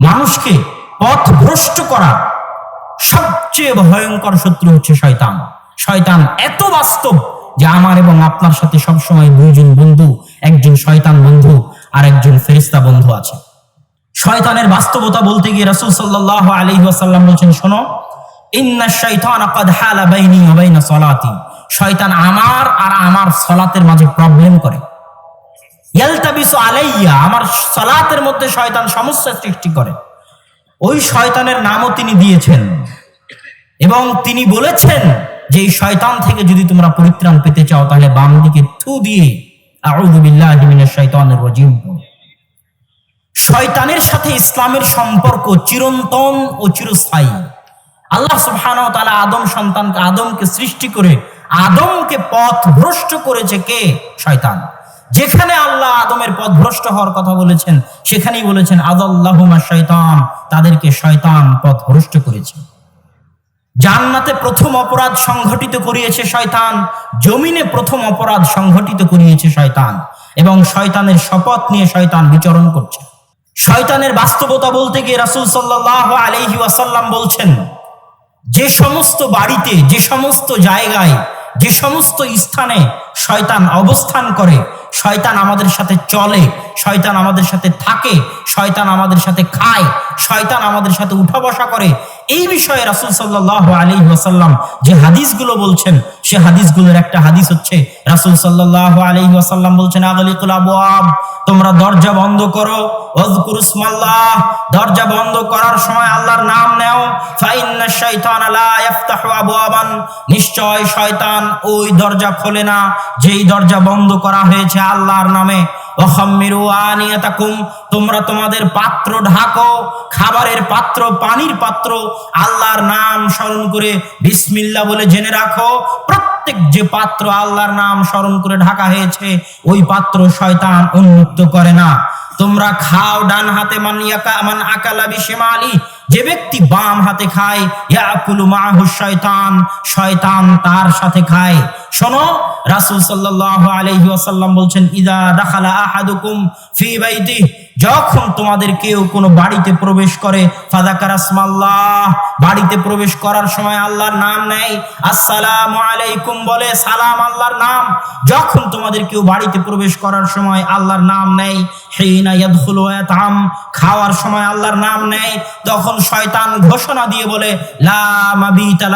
মানুষকে পথ ভ্রষ্ট করা সবচেয়ে ভয়ঙ্কর শত্রু হচ্ছে শয়তান। শয়তান এত বাস্তব যে আমার এবং আপনার সাথে সবসময় দুইজন বন্ধু, একজন শয়তান বন্ধু আর একজন ফেরিস্তা বন্ধু আছে। শয়তানের বাস্তবতা বলতে গিয়ে রাসূল সাল্লাল্লাহু আলাইহি ওয়াসাল্লাম বলছেন, শোনো, ইন্না শাইতানা ক্বাদ হালা বাইনা সালাতি। শয়তান আমার আর আমার সালাতের মাঝে প্রবলেম করে। আলাইয়া আমার সালাতের মধ্যে শয়তান সমস্যা সৃষ্টি করে। ওই শয়তানের নামও তিনি দিয়েছেন। এবং তিনি বলেছেন যে, এই শয়তান থেকে যদি তোমরা পরিত্রাণ পেতে চাও, তাহলে বাম দিকে থু দিয়ে। শয়তানের সাথে ইসলামের সম্পর্ক চিরন্তন ও চিরস্থায়ী। আল্লাহ সুবহানাহু ওয়া তাআলা আদম সন্তানকে, আদমকে সৃষ্টি করে, আদমকে পথ ভ্রষ্ট করেছে কে? শয়তান। যেখানে আল্লাহ আদমের পথ ভ্রষ্ট হওয়ার কথা বলেছেন, সেখানেই বলেছেন, আদাল্লাহুমা শয়তান তাদেরকে শয়তান পথ ভ্রষ্ট করেছে। জান্নাতে প্রথম অপরাধ সংঘটিত করিয়েছে শয়তান, জমিনে প্রথম অপরাধ সংঘটিত করিয়েছে শয়তান, এবং শয়তানের শপথ নিয়ে শয়তান বিচরণ করছে। শয়তানের বাস্তবতা বলতে গিয়ে রাসূল সাল্লাল্লাহু আলাইহি ওয়াসাল্লাম বলছেন, যে সমস্ত বাড়িতে, যে সমস্ত জায়গায় যে সমস্ত স্থানে শয়তান অবস্থান করে, শয়তান আমাদের সাথে চলে, শয়তান আমাদের সাথে থাকে, শয়তান আমাদের সাথে খায়, শয়তান আমাদের সাথে উঠা বসা করে এই বিষয়ে রাসূল সাল্লাল্লাহু আলাইহি ওয়াসাল্লাম যে হাদিসগুলো বলছেন, সে হাদিসগুলোর একটা হাদিস হচ্ছে, রাসূল সাল্লাল্লাহু আলাইহি ওয়াসাল্লাম বলছেন আগলিকুল আবওয়াব, তোমরা দরজা বন্ধ করো ওয়াজকুরুসমাল্লাহ দরজা বন্ধ করার সময় আল্লাহর নাম নাও, ফাইন্না শাইতানা লা ইফতাহু আবওয়াবান, নিশ্চয় শয়তান ওই দরজা খোলে না, যেই দরজা বন্ধ করা হয়েছে আল্লাহর নামে তোমরা তোমাদের পাত্র ঢাকো, খাবারের পাত্র, পানির পাত্র আল্লাহর নাম স্মরণ করে বিসমিল্লা বলে জেনে রাখো। প্রত্যেক যে পাত্র আল্লাহর নাম স্মরণ করে ঢাকা হয়েছে, ওই পাত্র শয়তান উন্মুক্ত করে না। তোমরা খাও ডান হাতে মানিয়া মান আকালা বিশিমালি যে ব্যক্তি বাম হাতে খায় ইয়াকুলু মাহু শয়তান শয়তান তার সাথে খায়। শোনো, রাসূল সাল্লাল্লাহু আলাইহি ওয়াসাল্লাম বলছেন, ইদা দাখালা আহাদুকুম ফি বাইতি যখন তোমাদের কেউ কোনো বাড়িতে প্রবেশ করে ফাদাকার আসমাল্লাহ বাড়িতে প্রবেশ করার সময় আল্লাহর নাম নেয়, আসসালামু আলাইকুম বলে, সালাম আল্লাহর নাম যখন তোমাদের কেউ বাড়িতে প্রবেশ করার সময় আল্লাহর নাম নেয়, হিনা ইয়াদখুলু খাওয়ার সময় আল্লাহর নাম নেয়, তখন শয়তান ঘোষণা দিয়ে বলে, লা মাবিতা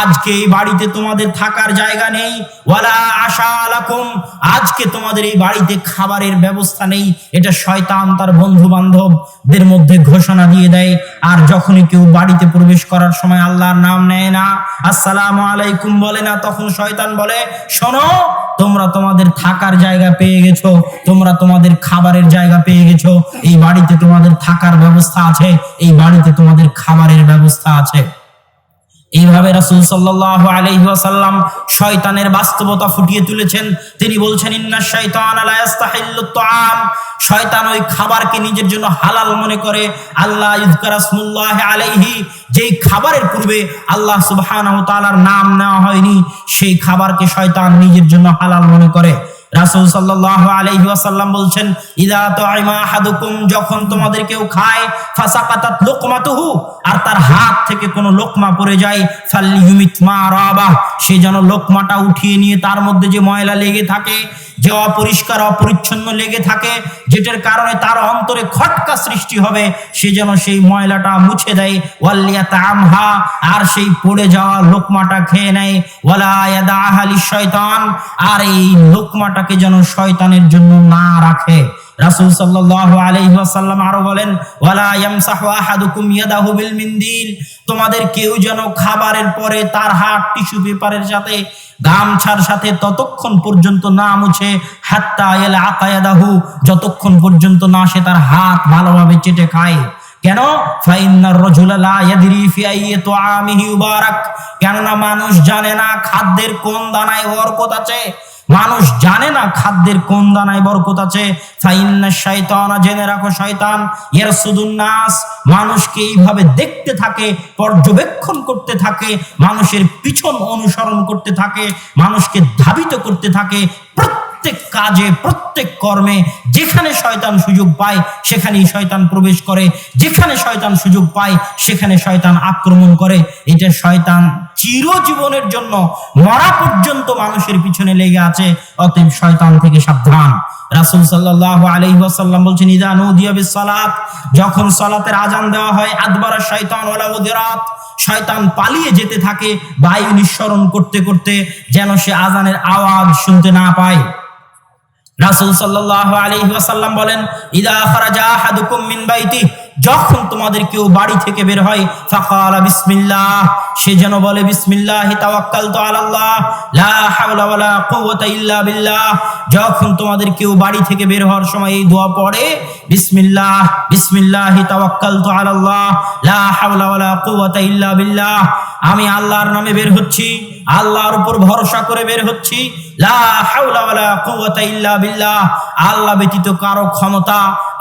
আজকে এই বাড়িতে তোমাদের থাকার জায়গা নেই। ওয়ালা আশা লাকুম, আজকে তোমাদের এই বাড়িতে খাবারের ব্যবস্থা নেই। এটা শয়তান তার বন্ধু বান্ধবদের মধ্যে ঘোষণা দিয়ে দেয়। আর যখনই কেউ বাড়িতে প্রবেশ করার সময় আল্লাহর নাম নেয় না, আসসালামু আলাইকুম বলে না, তখন শয়তান বলে, শোনো, তোমরা তোমাদের থাকার জায়গা পেয়ে গেছো, তোমরা তোমাদের খাবারের জায়গা পেয়ে গেছো, এই বাড়িতে তোমাদের থাকার ব্যবস্থা আছে, এই বাড়িতে তোমাদের খাবারের ব্যবস্থা আছে। এইভাবে রাসূল সাল্লাল্লাহু আলাইহি ওয়াসাল্লাম শয়তানের বাস্তবতা ফুটিয়ে তুলেছেন। তিনি বলছেন, ইন্না ইস্তাহিল্লু তাআম। শয়তান ওই খাবারকে নিজের জন্য হালাল মনে করে। আল্লাহ ইযকার ইসমুল্লাহ আলাইহি, যেই খাবারের পূর্বে আল্লাহ সুবহানাহু তাআলার নাম নেওয়া হয়নি, সেই খাবারকে শয়তান নিজের জন্য হালাল মনে করে। রাসূল সাল্লাল্লাহু আলাইহি ওয়াসাল্লাম বলছেন, ইদা তুইমা আহাদুকুম যখন তোমাদের কেউ খায়, ফাসাকাতাত লুকমাতুহু, আর তার হাত থেকে কোনো লোকমা পড়ে যায় মা সে যেন লোকমাটা উঠিয়ে নিয়ে তার মধ্যে যে ময়লা লেগে থাকে, যে অপরিষ্কার, অপরিচ্ছন্ন লেগে থাকে, যেটার কারণে তার অন্তরে খটকা সৃষ্টি হবে, সে যেন সেই ময়লাটা মুছে দেয় ওয়াল্লিয়াতা আমহা আর সেই পড়ে যাওয়া লোকমাটা খেয়ে নেয়, ওয়ালা ইয়াদাহা লিশয়তান আর এই লোকমাটাকে যেন শয়তানের জন্য না রাখে। রাসূল সাল্লাল্লাহু আলাইহি ওয়াসাল্লাম আরও বলেন, ওয়ালা তোমাদের কেউ যেন খাবারের পরে তার হাত টিস্যু পেপারের সাথে গামছার সাথে ততক্ষণ পর্যন্ত না মুছে, হাত্তা এলা আকায়াদাহু যতক্ষণ পর্যন্ত না সে তার হাত ভালোভাবে চেটে খায়। কেন? কেননা মানুষ জানে না খাদ্যের কোন দানায় বরকত আছে। মানুষ জানে না খাদ্যের কোন দানায় বরকত আছে। জেনে রাখো শয়তান। ইয়ারসুদুন নাস, মানুষকে এইভাবে দেখতে থাকে, পর্যবেক্ষণ করতে থাকে, মানুষের পিছন অনুসরণ করতে থাকে, মানুষকে ধাবিত করতে থাকে প্রত্যেক কাজে, প্রত্যেক কর্মে যেখানে শয়তান সুযোগ পায়, সেখানেই শয়তান প্রবেশ করে। যেখানে শয়তান সুযোগ পায়, সেখানে শয়তান আক্রমণ করে। এটা শয়তান চিরজীবনের জন্য মরা পর্যন্ত মানুষের পিছনে লেগে আছে, অতএব শয়তান থেকে সাবধান। রাসূল সাল্লাল্লাহু আলাইহি ওয়াসাল্লাম বলছেন, ইদা নুদিয়া বিস সালাত যখন সালাতের আজান দেওয়া হয়, আদবারা শয়তান ওয়ালা উদিরাত শয়তান পালিয়ে যেতে থাকে, বায়ু নিঃসরণ করতে করতে যেন সে আজানের আওয়াজ শুনতে না পায়। রাসূল সাল্লাল্লাহু আলাইহি ওয়াসাল্লাম বলেন, ইদা খারাজা আহাদুকুম মিন বাইতি যখন তোমাদের কেউ বাড়ি থেকে বের হয়, ফাকালা বিসমিল্লাহ। সে যেন বলে, বিসমিল্লাহ, তাওয়াক্কালতু আলাল্লাহ, লা হাওলা ওয়ালা কুওয়াতা ইল্লা বিল্লাহ। যখন তোমাদের কেউ বাড়ি থেকে বের হওয়ার সময় এই দোয়া পড়ে, বিসমিল্লাহ বিসমিল্লাহ, তাওয়াক্কালতু আলাল্লাহ, লা হাওলা ওয়ালা কুওয়াতা ইল্লা বিল্লাহ। আমি আল্লাহর নামে বের হচ্ছি, আল্লাহর উপর ভরসা করে বের হচ্ছি, লা হাওলা ওয়ালা কুওয়াতা ইল্লা বিল্লাহ। আল্লাহ ব্যতীত কারও ক্ষমতা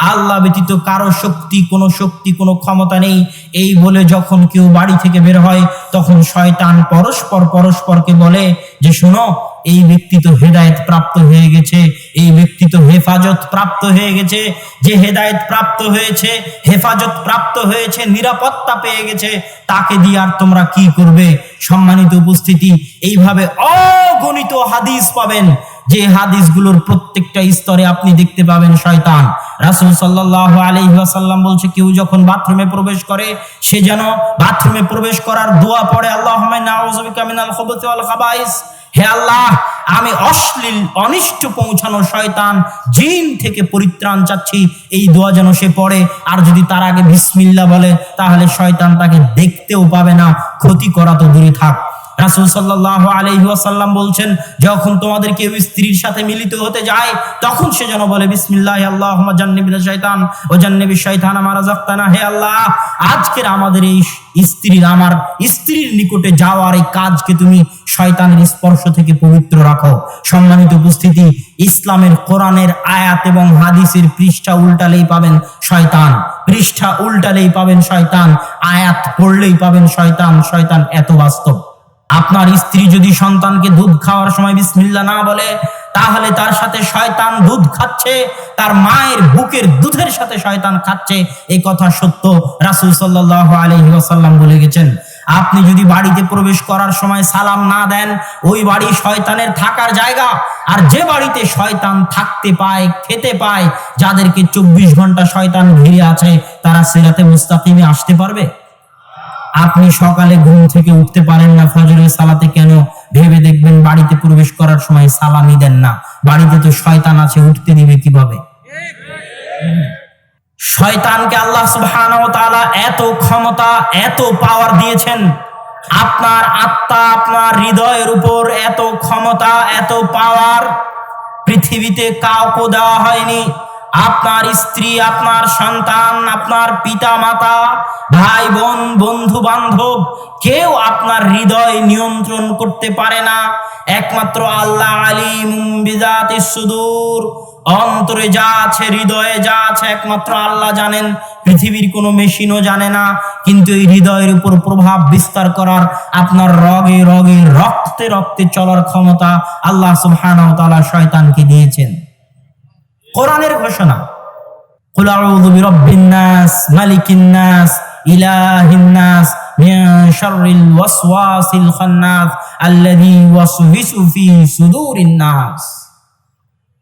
আল্লাহ ব্যতীত কারও শক্তি, কোনো শক্তি, কোনো ক্ষমতা নেই। এই বলে যখন কেউ বাড়ি থেকে বের হয়, তখন শয়তান পরস্পর পরস্পরকে বলে যে, শোনো, এই ব্যক্তি তো হেদায়েত প্রাপ্ত হয়ে গেছে, এই ব্যক্তি তো হেফাজত প্রাপ্ত হয়ে গেছে। যে হেদায়েত প্রাপ্ত হয়েছে, হেফাজত প্রাপ্ত হয়েছে, নিরাপত্তা পেয়ে গেছে, তাকে দিয়ে আর তোমরা কি করবে? সম্মানিত উপস্থিতি, এইভাবে অগণিত হাদিস পাবেন। যে হাদিসগুলোর প্রত্যেকটা স্তরে আপনি দেখতে পাবেন শয়তান। রাসূল সাল্লাল্লাহু আলাইহি ওয়াসাল্লাম বলছে, কেউ যখন বাথরুমে প্রবেশ করে, সে যেন বাথরুমে প্রবেশ করার দোয়া পড়ে খাবাইস। হে আল্লাহ, আমি অশ্লীল, অনিষ্ট পৌঁছানো শয়তান, জিন থেকে পরিত্রাণ চাচ্ছি। এই দোয়া যেন সে পড়ে, আর যদি তার আগে বিসমিল্লা বলে, তাহলে শয়তান তাকে দেখতেও পাবে না। ক্ষতি করা তো দূরে থাক। রাসূল সাল্লাল্লাহু আলাইহি ওয়াসাল্লাম বলছেন, যখন তোমাদের কেউ স্ত্রীর সাথে মিলিত হতে যায়, তখন সে যেন বলে, বিসমিল্লাহ আল্লাহুম্মা জান্নিবিনা শাইতান, ও জান্নিবি শাইতান আমার রাযাকতানা। হে আল্লাহ, আজকের আমাদের এই স্ত্রীর, আমার স্ত্রীর নিকটে যাওয়ার এই কাজকে তুমি শয়তানের স্পর্শ থেকে পবিত্র রাখো। সম্মানিত উপস্থিতি, ইসলামের কোরআনের আয়াত এবং হাদিসের পৃষ্ঠা উল্টালেই পাবেন শয়তান। পৃষ্ঠা উল্টালেই পাবেন শয়তান, আয়াত পড়লেই পাবেন শয়তান। শয়তান এত বাস্তব। আপনার স্ত্রী যদি সন্তানকে দুধ খাওয়ার সময় বিসমিল্লা না বলে, তাহলে তার সাথে শয়তান দুধ খাচ্ছে, তার মায়ের বুকের দুধের সাথে শয়তান খাচ্ছে। এই কথা সত্য, রাসূল সাল্লাল্লাহু আলাইহি ওয়াসাল্লাম বলে গেছেন। আপনি যদি বাড়িতে প্রবেশ করার সময় সালাম না দেন, ওই বাড়ি শয়তানের থাকার জায়গা। আর যে বাড়িতে শয়তান থাকতে পায়, খেতে পায়, যাদেরকে চব্বিশ ঘণ্টা শয়তান ঘিরে আছে, তারা সিরাতে মুস্তাকিমে আসতে পারবে? আপনি সকালে ঘুম থেকে উঠতে পারেন না, ফজরের সালাতে কেন? ভেবে দেখবেন বাড়িতে প্রবেশ করার সময় সালামি দেন না। বাড়িতে তো শয়তান আছে, উঠতে দিবে কীভাবে? শয়তানকে আল্লাহ তাআলা এত ক্ষমতা, এত পাওয়ার দিয়েছেন। আপনার আত্মা, আপনার হৃদয়ের উপর এত ক্ষমতা, এত পাওয়ার পৃথিবীতে কাউকে দেওয়া হয়নি। আপনার স্ত্রী, আপনার সন্তান, আপনার পিতা মাতা ভাই, বোন, বন্ধু, বান্ধব, কেউ আপনার হৃদয় নিয়ন্ত্রণ করতে পারে না। একমাত্র আল্লাহ বিজাতি সুদূর। অন্তরে যা আছে, হৃদয়ে যা আছে, একমাত্র আল্লাহ জানেন। পৃথিবীর কোনো মেশিনও জানে না। কিন্তু এই হৃদয়ের উপর প্রভাব বিস্তার করার আপনার রগে রগে রক্তে রক্তে চলার ক্ষমতা আল্লাহ তাআলা শয়তানকে দিয়েছেন। কোরআনের ঘোষণা قل أعوذ برب الناس ملك الناس إله الناس من شر الوسواس الخناس الذي يوسوس في صدور الناس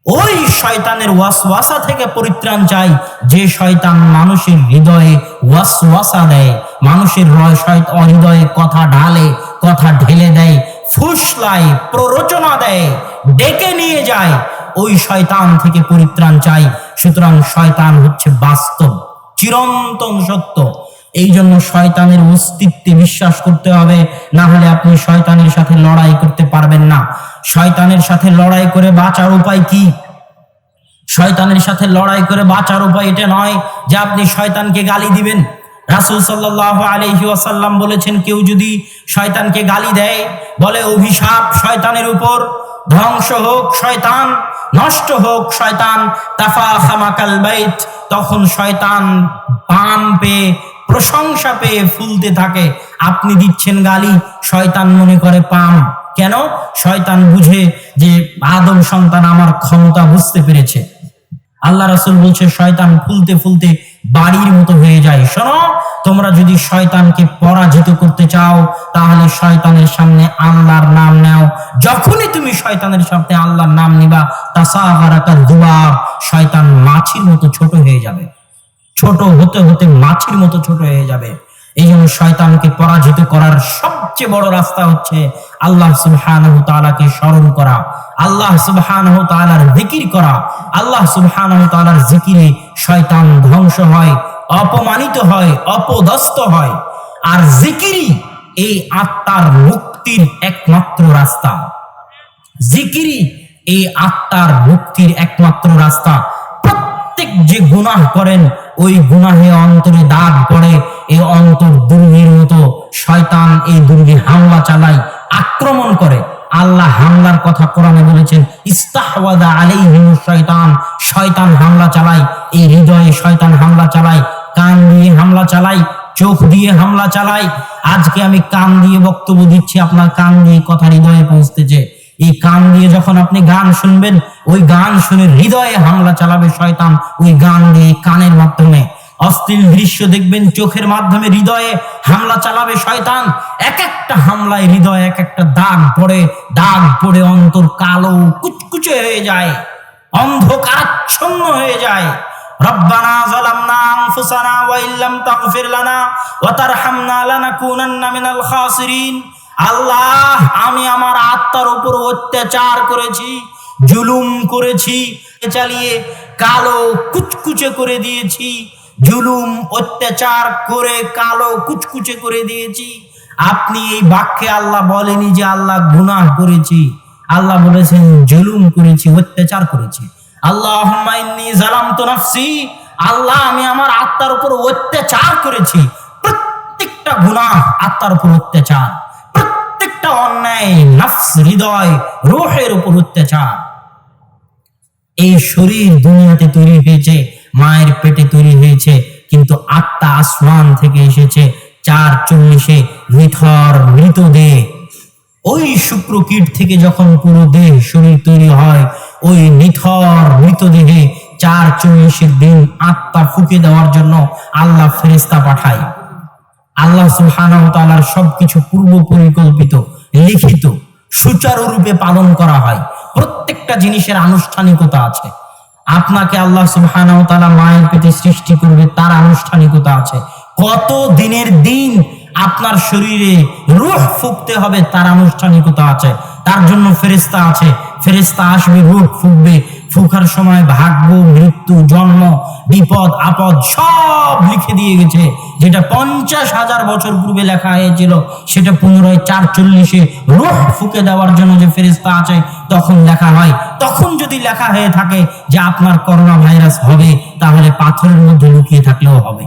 ওই শয়তানের ওয়াসওয়াসা থেকে পরিত্রাণ চাই যে শয়তান মানুষের হৃদয়ে ওয়াসওয়াসা দেয় মানুষের র- শয়ত- হৃদয়ে কথা ঢালে কথা ঢেলে দেয় ফুসলায় প্ররোচনা দেয় ডেকে নিয়ে যায় ওই শয়তান থেকে পরিত্রাণ চাই। সুতরাং শয়তান হচ্ছে বাস্তব, চিরন্তন সত্য। এই জন্য শয়তানের অস্তিত্বে বিশ্বাস করতে হবে, না হলে আপনি শয়তানের সাথে লড়াই করতে পারবেন না। শয়তানের সাথে লড়াই করে বাঁচার উপায় কি? শয়তানের সাথে লড়াই করে বাঁচার উপায় এটা নয় যে আপনি শয়তানকে গালি দিবেন। রাসূল সাল্লাল্লাহু আলাইহি ওয়াসাল্লাম বলেছেন, কেউ যদি শয়তানকে গালি দেয়, বলে অভিশাপ শয়তানের উপর, ধ্বংস হোক শয়তান। নষ্ট হোক শয়তান তাফা খামাকাল বাইত, তখন শয়তান পাম পেয়ে, প্রশংসা পেয়ে ফুলতে থাকে। আপনি দিচ্ছেন গালি, শয়তান মনে করে পাম কেন? শয়তান বুঝে যে আদম সন্তান আমার ক্ষমতা বুঝতে পেরেছে। আল্লাহ রাসুল বলছে, শয়তান ফুলতে ফুলতে বাড়ির মতো হয়ে যায়। শোনো, তোমরা যদি শয়তানকে পরাজিত করতে চাও, তাহলে শয়তানের সামনে আল্লাহর নাম নাও। যখনই তুমি শয়তানের সামনে আল্লাহর নাম নিবা তাসাহারাকা দুবাব শয়তান মাছির মতো ছোট হয়ে যাবে। ছোট হতে হতে মাছির মতো ছোট হয়ে যাবে। এই জন্য শয়তানকে পরাজিত করার সবচেয়ে বড় রাস্তা হচ্ছে আল্লাহ সুবহানাহু তাআলাকে স্মরণ করা, আল্লাহ সুবহানাহু তাআলার জিকির করা, আল্লাহ সুবহানাহু তাআলার জিকিরে শয়তান ধ্বংস হয়, অপমানিত হয়, অপদস্থ হয়। আর জিকিরই এই আত্মার মুক্তির একমাত্র রাস্তা। জিকিরি এই আত্মার মুক্তির একমাত্র রাস্তা। প্রত্যেক যে গুনাহ করেন, ওই গুনাহে অন্তরে দাগ পড়ে এই অন্তর দুর্গের মতো শয়তান এই দুর্গে হামলা চালায়, আক্রমণ করে। আল্লাহ হামলার কথা কোরআনে বলেছেন, ইস্তাহওয়াদা আলাইহিম শয়তান শয়তান হামলা চালায়, এই হৃদয়ে শয়তান হামলা চালায়, কান দিয়ে হামলা চালায়, চোখ দিয়ে হামলা চালায়। আজকে আমি কান দিয়ে বক্তব্য দিচ্ছি, আপনার কান দিয়ে কথা হৃদয়ে পৌঁছতেছে এই কান দিয়ে যখন আপনি গান শুনবেন, ওই গান শুনে হৃদয়ে হামলা চালাবে শয়তান, ওই গান দিয়ে কানের মাধ্যমে। অশ্লীল দৃশ্য দেখবেন, চোখের মাধ্যমে হৃদয়ে হামলা চালাবে শয়তান। এক একটা হামলায় হৃদয়ে এক একটা দাগ পড়ে দাগ পড়ে অন্তর কালো কুচকুচে হয়ে যায়, অন্ধকারাচ্ছন্ন হয়ে যায়। যালামনা আনফুসানা ওয়া ইল্লাম তাগফির লানা ওয়া তারহামনা লানাকুনান্না মিনাল খাসিরিন। আল্লাহ, আমি আমার আত্মার উপর অত্যাচার করেছি, জুলুম করেছি, চালিয়ে কালো কুচকুচে করে দিয়েছি। জুলুম, অত্যাচার করে কালো কুচকুচে করে দিয়েছি। আপনি এই বাক্যে আল্লাহ বলেনি যে আল্লাহ গুনাহ করেছি। আল্লাহ বলেছেন, জুলুম করেছি, অত্যাচার করেছি। আল্লাহ জালামতু নাফসি, আল্লাহ, আমি আমার আত্মার উপর অত্যাচার করেছি। প্রত্যেকটা গুনাহ আত্মার উপর অত্যাচার। প্রত্যেকটা অন্যায়, নফস, হৃদয়, রোহের উপর অত্যাচার। এই শরীর দুনিয়াতে তৈরি হয়েছে। মায়ের পেটে তৈরি হয়েছে, কিন্তু আত্মা আসমান থেকে এসেছে চার চল্লিশে নিথর মৃতদেহ। ওই শুক্রকীট থেকে যখন পুরো দেহ শরীর তৈরি হয়, ওই নিথর মৃতদেহে চার চল্লিশের দিন আত্মা ফুকে দেওয়ার জন্য আল্লাহ ফেরেস্তা পাঠায়। আল্লাহ পূর্ব পরিকল্পিত, লিখিত, সুচারুরূপে পালন করা হয়। প্রত্যেকটা জিনিসের আনুষ্ঠানিকতা আছে। আপনাকে আল্লাহ সুবহানাহু তাআলা মায়ের পেটে সৃষ্টি করবে, তার আনুষ্ঠানিকতা আছে। কত দিনের দিন আপনার শরীরে রূহ ফুঁকতে হবে, তার আনুষ্ঠানিকতা আছে। তার জন্য ফেরেস্তা আছে। ফেরেস্তা আসবে, রূহ ফুকবে। ফুকার সময় ভাগ্য, মৃত্যু, জন্ম, বিপদ, আপদ সব লিখে দিয়ে গেছে। যেটা পঞ্চাশ হাজার বছর পূর্বে লেখা হয়েছিল, সেটা পুনরায় চার চল্লিশে রুহ ফুকে দেওয়ার জন্য যে ফেরিস্তা আছে, তখন লেখা হয়। তখন যদি লেখা হয়ে থাকে যে আপনার করোনা ভাইরাস হবে, তাহলে পাথরের মধ্যে লুকিয়ে থাকলেও হবে।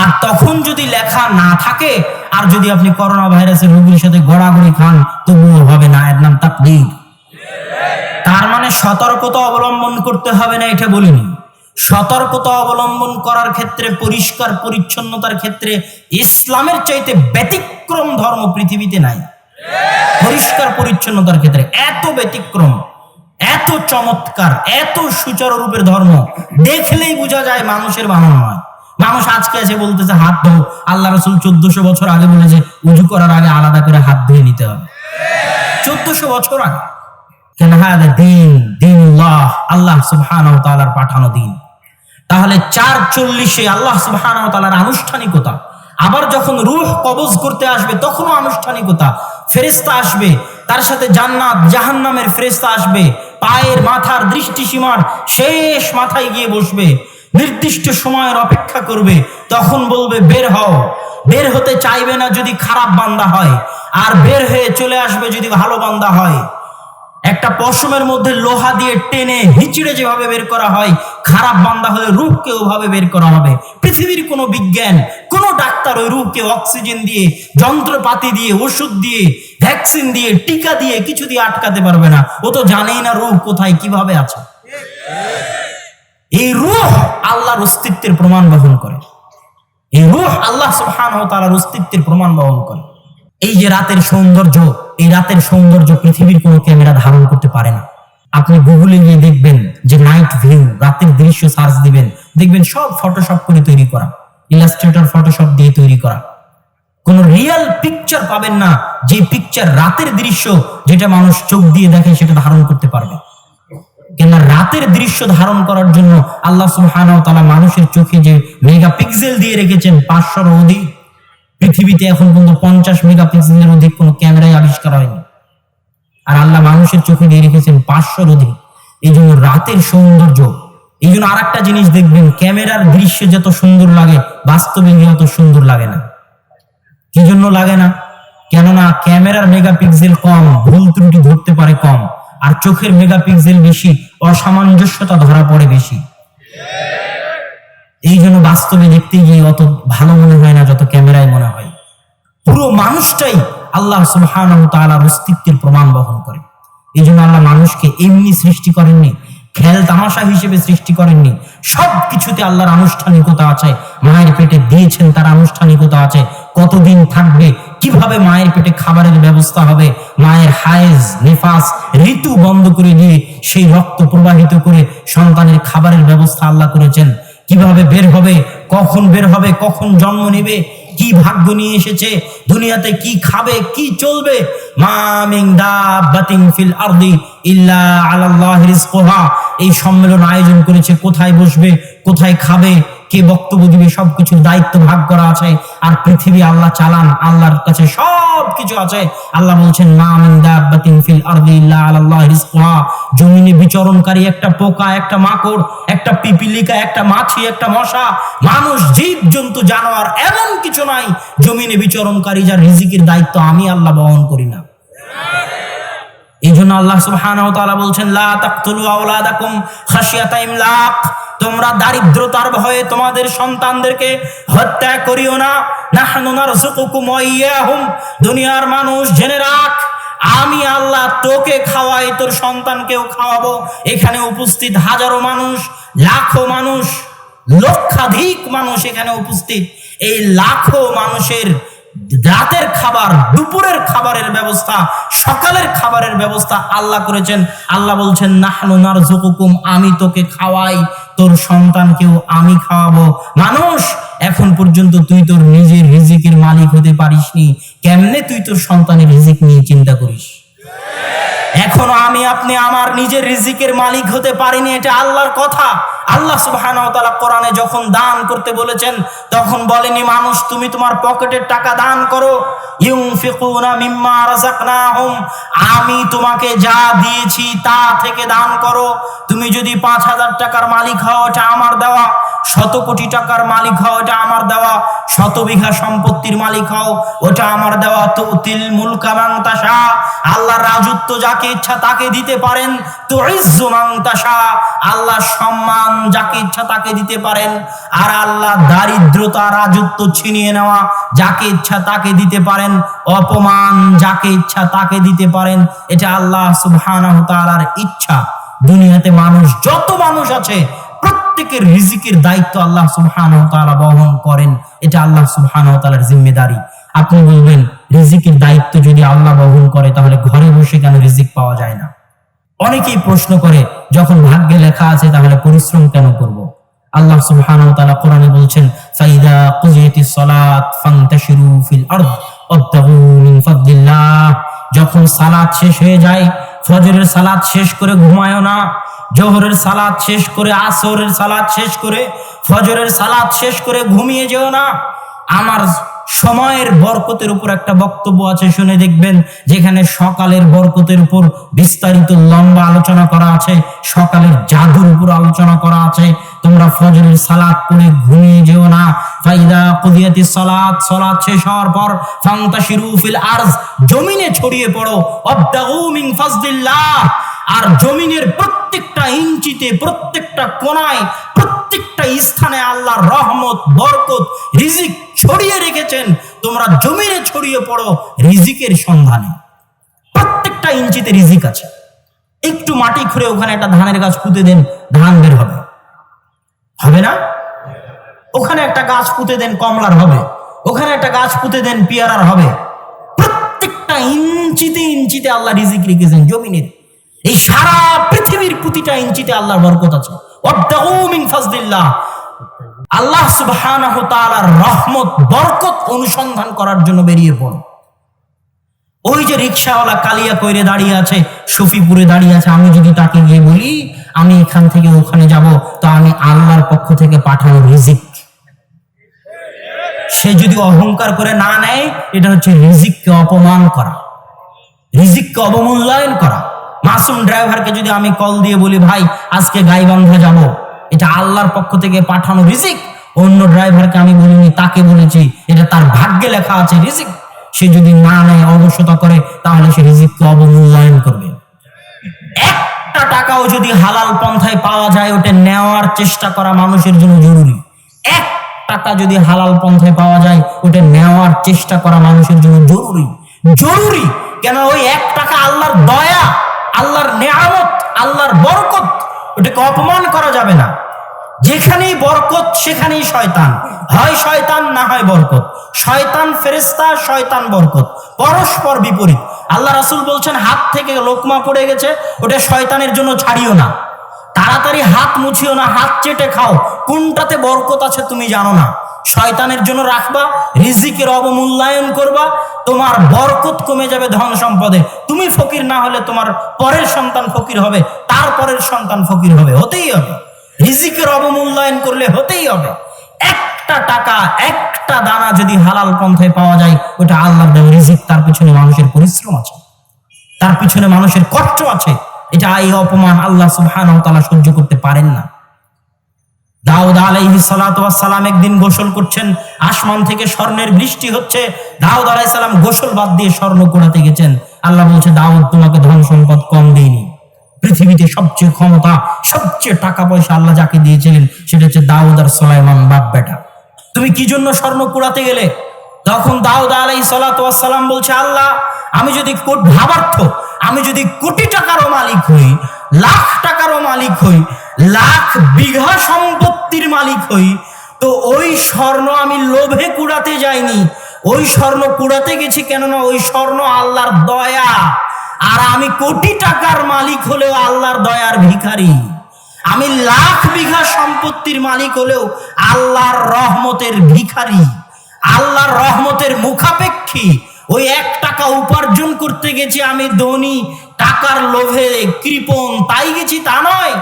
আর তখন যদি লেখা না থাকে, আর যদি আপনি করোনা ভাইরাসের রোগীর সাথে গড়াগড়ি খান, তবুও হবে না। এর নাম মানে সতর্কতা অবলম্বন করতে হবে না, এটা বলিনি। সতর্কতা অবলম্বন করার ক্ষেত্রে, পরিষ্কার পরিচ্ছন্নতার ক্ষেত্রে ইসলামের চাইতে ব্যতিক্রম ধর্ম পৃথিবীতে নাই। পরিষ্কার পরিচ্ছন্নতার ক্ষেত্রে এত ব্যতিক্রম, এত চমৎকার, এত সুচারু রূপের ধর্ম দেখলেই বোঝা যায় মানুষের বানানো নয় মানুষ আজকে এসে বলতেছে, হাত ধো। আল্লাহ রসুল চোদ্দশো বছর আগে বলেছে, উজু করার আগে আলাদা করে হাত ধুয়ে নিতে হবে। চোদ্দশো বছর আগে। আল্লাহ সুবহান পাঠানো দিন। তাহলে চার চল্লিশে আল্লাহ সুবহান আনুষ্ঠানিকতা। আবার যখন রুহ কবজ করতে আসবে, তখনও আনুষ্ঠানিকতা। আসবে, তার সাথে জান্নাত, জাহান্নামের আসবে, পায়ের মাথার দৃষ্টিসীমার শেষ মাথায় গিয়ে বসবে, নির্দিষ্ট সময়ের অপেক্ষা করবে, তখন বলবে, বের হও। বের হতে চাইবে না যদি খারাপ বান্দা হয়, আর বের হয়ে চলে আসবে যদি ভালো বান্দা হয়। একটা পশমের মধ্যে লোহা দিয়ে টেনে হিচড়ে যেভাবে বের করা হয়, খারাপ বান্দা হলে রূপকে ওভাবে বের করা হবে। পৃথিবীর কোনো বিজ্ঞান, কোনো ডাক্তার ওই রূপকে অক্সিজেন দিয়ে, যন্ত্রপাতি দিয়ে, ওষুধ দিয়ে, ভ্যাকসিন দিয়ে, টিকা দিয়ে কিছু দিয়ে আটকাতে পারবে না। ও তো জানেই না রূপ কোথায়, কীভাবে আছে। এই রূহ আল্লাহর অস্তিত্বের প্রমাণ বহন করে। এই রূহ আল্লাহ সুবহানাহু ওয়া তাআলার অস্তিত্বের প্রমাণ বহন করে। এই যে রাতের সৌন্দর্য এই রাতের সৌন্দর্য পৃথিবীর কোনো ক্যামেরা ধারণ করতে পারে না। আপনি গুগলে গিয়ে দেখবেন যে নাইট ভিউ রাতের দৃশ্য সার্চ দিবেন, দেখবেন সব ফটোশপ করে তৈরি করা ইলাস্ট্রেটর ফটোশপ দিয়ে তৈরি করা। কোন রিয়েল পিকচার পাবেন না, যে পিকচার রাতের দৃশ্য যেটা মানুষ চোখ দিয়ে দেখে সেটা ধারণ করতে পারবে। কেননা রাতের দৃশ্য ধারণ করার জন্য আল্লাহ সুবহানাহু মানুষের চোখে যে মেগাপিক্সেল দিয়ে রেখেছেন, পাঁচশোর অধিক পৃথিবীতে এখন পর্যন্ত পঞ্চাশ মেগাপিক্সেলের অধিক কোনো ক্যামেরাই আবিষ্কার হয়নি। আর আল্লাহ মানুষের চোখে দিয়ে রেখেছেন পাঁচশোর অধিক। এই জন্য রাতের সৌন্দর্য, এই জন্য আর একটা জিনিস দেখবেন, ক্যামেরার দৃশ্য যত সুন্দর লাগে, বাস্তবে গিয়ে অত সুন্দর লাগে না। কি জন্য লাগে না? কেননা ক্যামেরার মেগাপিক্সেল কম, ভুল ত্রুটি ধরতে পারে কম। আর চোখের মেগাপিক্সেল বেশি, অসামঞ্জস্যতা ধরা পড়ে বেশি। এই জন্য বাস্তবে দেখতে গিয়ে অত ভালো মনে হয় না যত ক্যামেরায় মনে হয়। পুরো মানুষটাই আল্লাহ সুবহানাহু ওয়া তাআলার অস্তিত্বের প্রমাণ বহন করে। এই জন্য আল্লাহ মানুষকে এমনি সৃষ্টি করেননি, খেল তামাশা হিসেবে সৃষ্টি করেননি সব কিছুতে আল্লাহর আনুষ্ঠানিকতা আছে, মায়ের পেটে দিয়েছেন তার আনুষ্ঠানিকতা আছে, কতদিন থাকবে, কীভাবে মায়ের পেটে খাবারের ব্যবস্থা হবে, মায়ের হায়েজ, নেফাস, ঋতু বন্ধ করে দিয়ে সেই রক্ত প্রবাহিত করে সন্তানের খাবারের ব্যবস্থা আল্লাহ করেছেন। কীভাবে বের হবে, কখন বের হবে, কখন জন্ম নেবে, কি ভাগ্য নিয়ে এসেছে, দুনিয়াতে কি খাবে, কি চলবে? মামিং দা বাতিং ফিল আরদি ইল্লা আলাল্লাহ রিজকুহা। এই সম্মেলন আয়োজন করেছে, কোথায় বসবে, কোথায় খাবে, কে বক্তব্য দিবে, সবকিছুর দায়িত্ব ভাগ করা আছে। আর পৃথিবী আল্লাহ চালান, আল্লাহর কাছে সব কিছু আছে। আল্লাহ বলছেন, মা ফিল জমিনে বিচরণকারী একটা পোকা, একটা মাকড়, একটা পিপিলিকা, একটা মাছি, একটা মশা, মানুষ, জীব, জন্তু, জানোয়ার, এমন কিছু নাই। জমিনে বিচরণকারী যার রিজিকের দায়িত্ব আমি আল্লাহ বহন করি না। এই জন্য আল্লাহ সুবহানাহু ওয়া তাআলা বলছেন, লা তাকতুলু আওলাদাকুম খাশিয়াতা ইমলাক। তোমরা দারিদ্রতার ভয়ে তোমাদের সন্তানদেরকে হত্যা করিও না। নাহনু নারযুকুকুম ওয়া ইয়াহুম। দুনিয়ার মানুষ, জেনে রাখ, আমি আল্লাহ তোকে খাওয়াই, তোর সন্তানকেও খাওয়াবো। এখানে উপস্থিত হাজারো মানুষ, লাখো মানুষ, লক্ষাধিক মানুষ এখানে উপস্থিত। এই লাখো মানুষের রাতের খাবার, দুপুরের খাবারের ব্যবস্থা, সকালের খাবারের ব্যবস্থা আল্লাহ করেছেন। আল্লাহ বলছেন, নাহনু নারযুকুকুম, আমি তোকে খাওয়াই, তোর সন্তানকেও আমি খাওয়াবো। মানুষ, এখন পর্যন্ত তুই তোর নিজের রিজিকের মালিক হতে পারিসনি। কেমনে তুই তোর সন্তানের রিজিক নিয়ে চিন্তা করিস? এখনও আমি আপনি আমার নিজের রিজিকের মালিক হতে পারিনি, এটা আল্লাহর কথা। আল্লাহ সুবহানাহু ওয়া কোরআনে যখন দান করতে বলেছেন, তখন বলেনি, মানুষ, তুমি তোমার পকেটের টাকা দান করো। আমি তোমাকে যা দিয়েছি তা থেকে দান করো। তুমি যদি পাঁচ হাজার টাকার মালিক হও, এটা আমার দেওয়া। শত কোটি টাকার মালিক হও, এটা আমার দেওয়া। শত বিঘা সম্পত্তির মালিক হও, ওটা আমার দেওয়া। তো তিল মুলকা মান তাশা আল্লাহ রাজত্ব যাকে ইচ্ছা তাকে দিতে পারেন। তো ইজ্জু তাশা আল্লাহ সম্মান যাকে ইচ্ছা তাকে দিতে পারেন। আর আল্লাহ দারিদ্রতা, রাজত্ব ছিনিয়ে নেওয়া যাকে ইচ্ছা তাকে দিতে পারেন। অপমান যাকে ইচ্ছা তাকে দিতে পারেন। এটা আল্লাহ সুবহানাহু তাআলার ইচ্ছা। দুনিয়াতে মানুষ, যত মানুষ আছে প্রত্যেকের রিজিকের দায়িত্ব আল্লাহ সুবহানাহু ওয়া তাআলা বহন করেন। এটা আল্লাহ সুবহানাহু ওয়া তাআলার জিম্মেদারি। আপনি বলবেন, রিজিকের দায়িত্ব যদি আল্লাহ বহন করে, তাহলে ঘরে বসে কেন রিজিক পাওয়া যায় না? অনেকেই প্রশ্ন করে, যখন ভাগ্যে লেখা আছে, তাহলে পরিশ্রম কেন করব? আল্লাহ সুবহানাহু ওয়া তাআলা কোরআনে বলছেন, ফাইদা কুজিয়াতিস সালাত ফান্তাশিরু ফিল আরদ, ওয়াবতাগু মিন ফাদলিল্লাহ। যখন সালাদ শেষ হয়ে যায়, ফজরের সালাদ শেষ করে ঘুমায়ও না, জোহরের সালাদ শেষ করে, আসরের সালাদ শেষ করে, ফজরের সালাদ শেষ করে ঘুমিয়ে যেও না। আমার সময়ের বরকতের উপর একটা বক্তব্য আছে, শুনে দেখবেন, যেখানে সকালের বরকতের উপর বিস্তারিত লম্বা আলোচনা করা আছে, সকালের জাদুর উপর আলোচনা করা আছে, তোমরা ফজরের সালাত পড়ে ঘুমিয়ে যেও না। ফাইদা কুদিয়াতিস সালাত সালাত শেষ হওয়ার পর ফান্তাশিরু ফিল আরজ, জমিনে ছড়িয়ে পড়ো। ওয়াবতাগু মিন ফাজলিল্লাহ। আর জমিনের প্রত্যেকটা ইঞ্চিতে, প্রত্যেকটা কোণায় প্রত্যেকটা স্থানে আল্লাহর রহমত, বরকত, রিজিক ছড়িয়ে রেখেছেন। তোমরা জমিনে ছড়িয়ে পড়ো রিজিকের সন্ধানে। প্রত্যেকটা ইঞ্চিতে রিজিক আছে। একটু মাটি খুঁড়ে ওখানে একটা ধানের গাছ পুঁতে দেন, ধান বের হবে। হবে না? ওখানে একটা গাছ পুঁতে দেন, কমলার হবে। ওখানে একটা গাছ পুঁতে দেন, পিয়ারার হবে। প্রত্যেকটা ইঞ্চিতে ইঞ্চিতে আল্লাহ রিজিক রেখেছেন জমিনের। এই সারা পৃথিবীর প্রতিটা ইঞ্চিতে আল্লাহর বরকত আছে। আল্লাহ তাআলার রহমত, বরকত অনুসন্ধান করার জন্য বেরিয়ে পড়ো ওই যে রিক্সাওয়ালা কালিয়া কইরে দাঁড়িয়ে আছে, শফিপুরে দাঁড়িয়ে আছে, আমি যদি তাকে গিয়ে বলি, আমি এখান থেকে ওখানে যাব, তো আমি আল্লাহর পক্ষ থেকে পাঠানো রিজিক। সে যদি অহংকার করে না নেয়, এটা হচ্ছে রিজিককে অপমান করা, রিজিককে অবমূল্যায়ন করা। মাসুম ড্রাইভারকে যদি আমি কল দিয়ে বলি, ভাই, আজকে গাইবান্ধা যাব। এটা আল্লাহর পক্ষ থেকে পাঠানো রিজিক। অন্য ড্রাইভারকে আমি বলিনি, তাকে বলেছি, এটা তার ভাগ্যে লেখা আছে রিজিক। সে যদি না নেয় অবশ্যতা করে, তাহলে সে রিজিককে অবমূল্যায়ন করবে। একটা টাকাও যদি হালাল পন্থায় পাওয়া যায়, ওটা নেওয়ার চেষ্টা করা মানুষের জন্য জরুরি। এক টাকা যদি হালাল পন্থায় পাওয়া যায়, ওটা নেওয়ার চেষ্টা করা মানুষের জন্য জরুরি। জরুরি! কেন ওই এক টাকা আল্লাহর দয়া, আল্লাহর নেয়ামত, আল্লাহর বরকত, ওটাকে অপমান করা যাবে না। যেখানেই বরকত, সেখানেই শয়তান। হয় শয়তান, না হয় বরকত। শয়তান ফেরেস্তা শয়তান বরকত। পরস্পর বিপরীত। আল্লাহ রাসুল বলছেন, হাত থেকে লোকমা পড়ে গেছে, ওটা শয়তানের জন্য ছাড়িও না। তাড়াতাড়ি হাত মুছিও না, হাত চেটে খাও। কোনটাতে বরকত আছে তুমি জানো না। শয়তানের জন্য রাখবা, রিজিকের অবমূল্যায়ন করবা, তোমার বরকত কমে যাবে ধন সম্পদে। তুমি ফকির না হলে তোমার পরের সন্তান ফকির হবে, তার পরের সন্তান ফকির হবে, হতেই হবে। রিজিকের অবমূল্যায়ন করলে হতেই হবে। একটা টাকা, একটা দানা যদি হালাল পন্থায় পাওয়া যায়, ওটা আল্লাহর দেওয়া রিজিক, তার পিছনে মানুষের পরিশ্রম আছে। তার পিছনে মানুষের কষ্ট আছে। এটা এই অপমান আল্লাহ সুবহানাহু ওয়া তাআলা সহ্য করতে পারেন না। দাউদ আলাইহি সালাম একদিন গোসল করছেন, আসমান থেকে স্বর্ণের বৃষ্টি হচ্ছে। দাউদ আলাইহিস সালাম গোসল বাদ দিয়ে স্বর্ণ কুড়াতে গেছেন। আল্লাহ বলছে, দাউদ, তোমাকে ধন সম্পদ কম দেয়নি পৃথিবীতে সবচেয়ে ক্ষমতা, সবচেয়ে টাকা পয়সা আল্লাহ যাকে দিয়েছিলেন, সেটা হচ্ছে দাউদ আর সোলাইমান বাপ বেটা। তুমি কি জন্য স্বর্ণ কুড়াতে গেলে? তখন দাউদ আলাই সালাম বলছে, আল্লাহ, আমি যদি ভাবার্থ, আমি যদি কোটি টাকারও মালিক হই, লাখ টাকারও মালিক হই, লাখ বিঘা সম্পত্তির মালিক হই, তো ওই স্বর্ণ আমি লোভে কুড়াতে যাইনি। ওই স্বর্ণ কুড়াতে গেছি কেননা ওই স্বর্ণ আল্লাহর দয়া। আর আমি কোটি টাকার মালিক হলেও আল্লাহর দয়ার ভিখারি। আমি লাখ বিঘা সম্পত্তির মালিক হলেও আল্লাহর রহমতের ভিখারি। আল্লাহর রহমতের মুখাপেক্ষী। ওই এক টাকা উপার্জন করতে গেছি আমি ধনী টাকার লোভে কৃপণ। তাই গেছি তা নয়।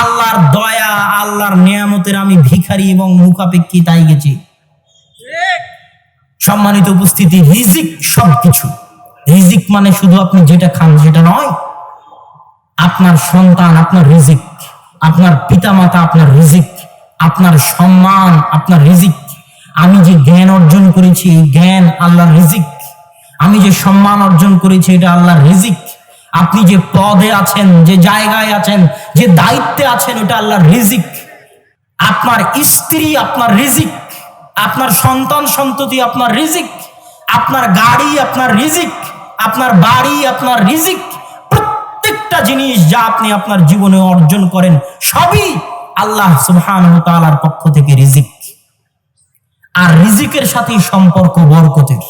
আল্লাহর দয়া আল্লাহর নিয়ামতের আমি ভিখারি এবং মুখাপেক্ষী তাই গেছি। সম্মানিত উপস্থিতি রিজিক সবকিছু। রিজিক মানে শুধু আপনি যেটা খান সেটা নয়, আপনার সন্তান আপনার রিজিক, আপনার পিতামাতা আপনার রিজিক, আপনার সম্মান আপনার রিজিক। আমি যে জ্ঞান অর্জন করেছি জ্ঞান আল্লাহর রিজিক। আমি যে সম্মান অর্জন করেছি, এটা আল্লাহর রিজিক। আপনি যে পদে আছেন, যে জায়গায় আছেন, যে দায়িত্বে আছেন, ওটা আল্লাহর রিজিক। আপনার স্ত্রী আপনার রিজিক, আপনার সন্তান সন্ততি আপনার রিজিক, আপনার গাড়ি আপনার রিজিক আপনার বাড়ি, আপনার রিজিক, প্রত্যেকটা জিনিস যা আপনি আপনার জীবনে অর্জন করেন, সবই আল্লাহ সুহান পক্ষ থেকে রিজিক। আর রিজিকের সাথেই সম্পর্ক বরকতের।